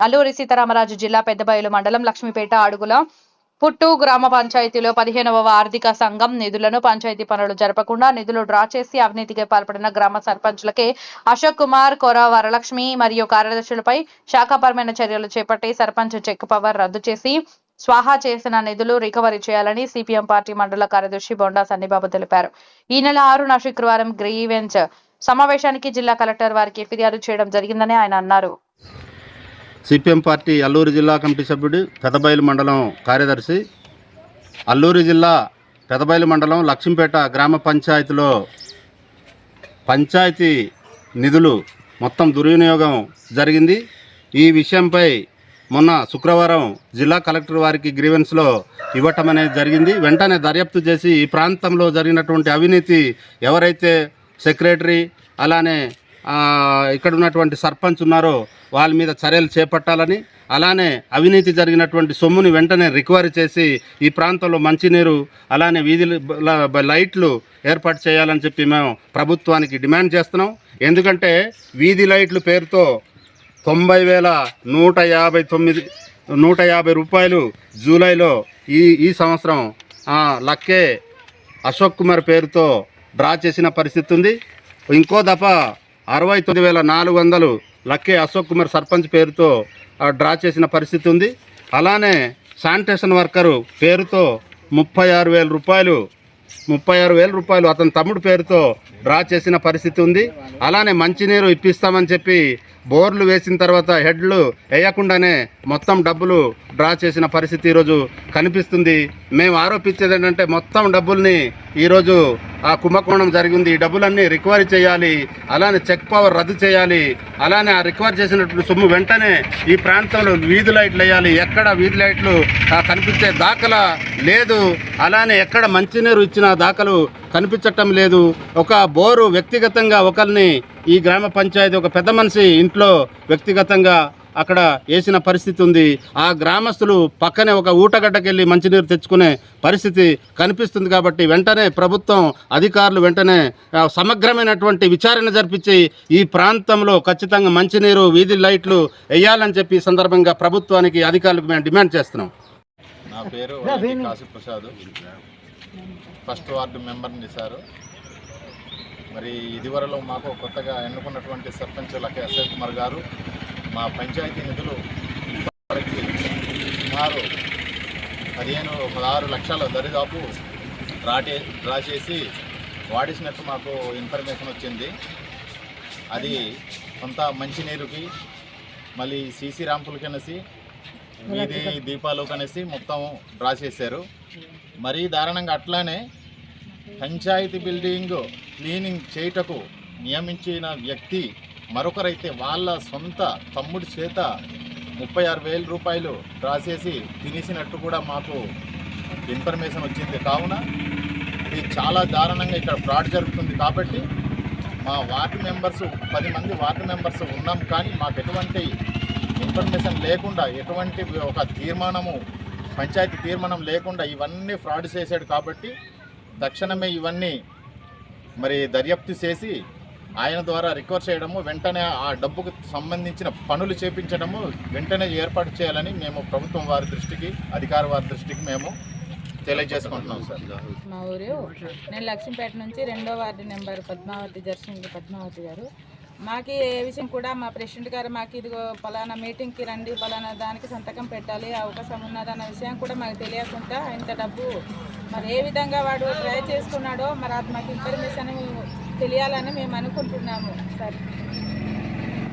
అల్లూరి సీతారామరాజు జిల్లా పెద్దబయలు మండలం లక్ష్మీపేట అడుగుల పుట్టు గ్రామ పంచాయతీలో పదిహేనవ ఆర్థిక సంఘం నిధులను పంచాయతీ పనులు జరపకుండా నిధులు డ్రా చేసి అవినీతికి పాల్పడిన గ్రామ సర్పంచులకే అశోక్ కుమార్ కొర వరలక్ష్మి మరియు కార్యదర్శులపై శాఖాపరమైన చర్యలు చేపట్టి సర్పంచ్ చెక్ పవర్ రద్దు చేసి స్వాహా చేసిన నిధులు రికవరీ చేయాలని సిపిఎం పార్టీ మండల కార్యదర్శి బొండా సన్నిబాబు తెలిపారు. ఈ నెల ఆరున శుక్రవారం గ్రీవెన్స్ సమావేశానికి జిల్లా కలెక్టర్ వారికి ఫిర్యాదు చేయడం జరిగిందని ఆయన అన్నారు. సిపిఎం పార్టీ అల్లూరు జిల్లా కమిటీ సభ్యుడు పెదబయలు మండలం కార్యదర్శి. అల్లూరు జిల్లా పెదబయలు మండలం లక్ష్మీపేట గ్రామ పంచాయతీలో పంచాయతీ నిధులు మొత్తం దుర్వినియోగం జరిగింది. ఈ విషయంపై మొన్న శుక్రవారం జిల్లా కలెక్టర్ వారికి గ్రీవెన్స్లో ఇవ్వటం అనేది జరిగింది. వెంటనే దర్యాప్తు చేసి ఈ ప్రాంతంలో జరిగినటువంటి అవినీతి ఎవరైతే సెక్రటరీ అలానే ఇక్కడ ఉన్నటువంటి సర్పంచ్ ఉన్నారో వాళ్ళ మీద చర్యలు చేపట్టాలని అలానే అవినీతి జరిగినటువంటి సొమ్ముని వెంటనే రికవరీ చేసి ఈ ప్రాంతంలో మంచినీరు అలానే వీధి లైట్లు ఏర్పాటు చేయాలని చెప్పి మేము ప్రభుత్వానికి డిమాండ్ చేస్తున్నాం. ఎందుకంటే వీధి లైట్లు పేరుతో తొంభై వేల నూట యాభై తొమ్మిది నూట యాభై రూపాయలు జూలైలో ఈ ఈ సంవత్సరం లక్కే అశోక్ కుమార్ పేరుతో డ్రా చేసిన పరిస్థితి ఉంది. ఇంకో దఫా అరవై తొమ్మిది వేల నాలుగు వందలు లక్కే అశోక్ కుమార్ సర్పంచ్ పేరుతో డ్రా చేసిన పరిస్థితి ఉంది. అలానే శానిటేషన్ వర్కరు పేరుతో ముప్పై ఆరు వేల రూపాయలు ముప్పై ఆరు వేల రూపాయలు అతని తమ్ముడు పేరుతో డ్రా చేసిన పరిస్థితి ఉంది. అలానే మంచినీరు ఇప్పిస్తామని చెప్పి బోర్లు వేసిన తర్వాత హెడ్లు వేయకుండానే మొత్తం డబ్బులు డ్రా చేసిన పరిస్థితి ఈరోజు కనిపిస్తుంది. మేము ఆరోపించేది ఏంటంటే మొత్తం డబ్బుల్ని ఈరోజు ఆ కుంభకోణం జరిగింది. ఈ డబ్బులన్నీ రికవరీ చేయాలి. అలానే చెక్ పవర్ రద్దు చేయాలి. అలానే ఆ రికవర్ చేసినటువంటి సొమ్ము వెంటనే ఈ ప్రాంతంలో వీధి లైట్లు వేయాలి. ఎక్కడ వీధి లైట్లు ఆ, కనిపించే దాఖలా లేదు. అలానే ఎక్కడ మంచినీరు ఇచ్చిన దాఖలు కనిపించటం లేదు. ఒక బోరు వ్యక్తిగతంగా ఒకరిని ఈ గ్రామ పంచాయతీ ఒక పెద్ద మనిషి ఇంట్లో వ్యక్తిగతంగా అక్కడ వేసిన పరిస్థితి ఉంది. ఆ గ్రామస్తులు పక్కనే ఒక ఊటగడ్డకెళ్ళి మంచినీరు తెచ్చుకునే పరిస్థితి కనిపిస్తుంది కాబట్టి వెంటనే ప్రభుత్వం అధికారులు వెంటనే సమగ్రమైనటువంటి విచారణ జరిపించి ఈ ప్రాంతంలో ఖచ్చితంగా మంచినీరు వీధి లైట్లు వేయాలని చెప్పి సందర్భంగా ప్రభుత్వానికి అధికారులకు మేము డిమాండ్ చేస్తున్నాం. నా పేరు కాశీ ప్రసాద్ ఫస్ట్ వార్డు మెంబర్ని సారు. మరి ఇదివరలో మాకు కొత్తగా ఎన్నుకున్నటువంటి సర్పంచ్ లకే అశోక్ కుమార్ గారు మా పంచాయతీ నిధులు వారికి సుమారు పదిహేను పదహారు లక్షల దరిదాపు డ్రాటే డ్రా చేసి వాడేసినట్టు మాకు ఇన్ఫర్మేషన్ వచ్చింది. అది కొంత మంచినీరుకి మళ్ళీ సీసీ ర్యాంపులు కనేసి వీధి దీపాలు కనేసి మొత్తం డ్రా చేశారు మరీ దారుణంగా అట్లానే పంచాయతీ బిల్డింగ్ క్లీనింగ్ చేయుటకు నియమించిన వ్యక్తి మరొకరైతే వాళ్ళ సొంత తమ్ముడి చేత ముప్పై ఆరు వేల రూపాయలు డ్రా చేసి తినేసినట్టు కూడా మాకు ఇన్ఫర్మేషన్ వచ్చింది. కావున ఇది చాలా దారుణంగా ఇక్కడ ఫ్రాడ్ జరుగుతుంది కాబట్టి మా వార్డు మెంబర్స్ పది మంది వార్డు మెంబర్స్ ఉన్నాం కానీ మాకు ఎటువంటి ఇన్ఫర్మేషన్ లేకుండా ఎటువంటి ఒక తీర్మానము పంచాయతీ తీర్మానం లేకుండా ఇవన్నీ ఫ్రాడ్ చేశాడు కాబట్టి తక్షణమే ఇవన్నీ మరి దర్యాప్తు చేసి ఆయన ద్వారా రికవర్ చేయడము వెంటనే ఆ డబ్బుకు సంబంధించిన పనులు చేపించడము వెంటనే ఏర్పాటు చేయాలని మేము ప్రభుత్వం వారి దృష్టికి అధికార వారి దృష్టికి మేము తెలియజేసుకుంటున్నాం సార్. మా ఊరు నేను లక్ష్మీపేట నుంచి రెండో వార్డు నెంబర్ పద్మావతి జర్సింగ్ పద్మావతి గారు. మాకు ఏ విషయం కూడా మా ప్రెసిడెంట్ గారు మాకు ఇదిగో పలానా మీటింగ్కి రండి పలానా దానికి సంతకం పెట్టాలి అవకాశం ఉన్నదన్న విషయం కూడా మాకు తెలియకుండా ఇంత డబ్బు మరి ఏ విధంగా వాడు ట్రై చేసుకున్నాడో మరి అది మాకు ఇన్ఫర్మేషన్ తెలియాలని మేము అనుకుంటున్నాము. సార్.